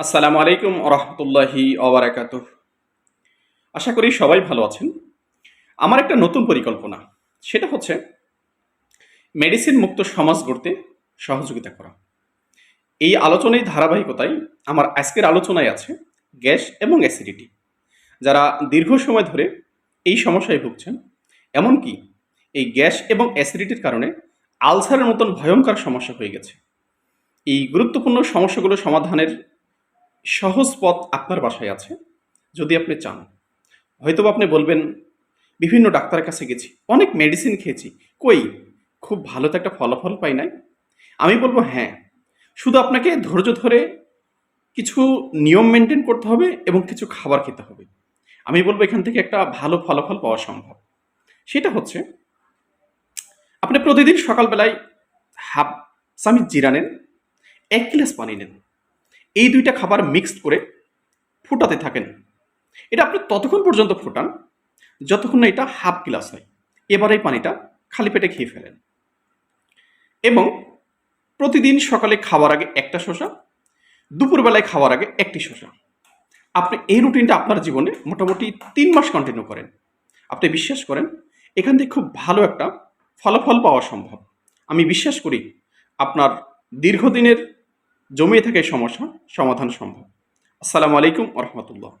আসসালামু আলাইকুম রহমতুল্লাহি ওবরাকাত আশা করি সবাই ভালো আছেন। আমার একটা নতুন পরিকল্পনা, সেটা হচ্ছে মেডিসিন মুক্ত সমাজ গড়তে সহযোগিতা করা। এই আলোচনায় ধারাবাহিকতায় আমার আজকের আলোচনায় আছে গ্যাস এবং অ্যাসিডিটি। যারা দীর্ঘ সময় ধরে এই সমস্যায় ভুগছেন, এমনকি এই গ্যাস এবং অ্যাসিডিটির কারণে আলসারের মতন ভয়ঙ্কর সমস্যা হয়ে গেছে। এই গুরুত্বপূর্ণ সমস্যাগুলো সমাধানের সহজ পথ আপনার বাসায় আছে, যদি আপনি চান। হয়তো আপনি বলবেন, বিভিন্ন ডাক্তারের কাছে গেছি, অনেক মেডিসিন খেয়েছি, কই? খুব ভালো তো একটা ফলাফল পাই নাই? আমি বলব হ্যাঁ শুধু আপনাকে ধৈর্য ধরে কিছু নিয়ম মেনটেন করতে হবে এবং কিছু খাবার খেতে হবে। আমি বলব, এখান থেকে একটা ভালো ফলাফল পাওয়া সম্ভব। সেটা হচ্ছে, আপনি প্রতিদিন সকালবেলায় হাফ চামিচ জিরা নেন, এক গ্লাস পানি নেন। এই দুইটা খাবার মিক্সড করে ফুটাতে থাকেন। এটা আপনি ততক্ষণ পর্যন্ত ফোটান, যতক্ষণ না এটা হাফ গ্লাস হয়। এবার এই পানিটা খালি পেটে খেয়ে ফেলেন। এবং প্রতিদিন সকালে খাওয়ার আগে একটা শসা, দুপুরবেলায় খাওয়ার আগে একটি শসা। আপনি এই রুটিনটা আপনার জীবনে মোটামুটি তিন মাস কন্টিনিউ করেন। আপনি বিশ্বাস করেন, এখান থেকে খুব ভালো একটা ফলাফল পাওয়া সম্ভব। আমি বিশ্বাস করি, আপনার দীর্ঘদিনের জমিয়ে থাকে সমস্যা সমাধান সম্ভব। আসসালামু আলাইকুম রহমতুল্লাহ।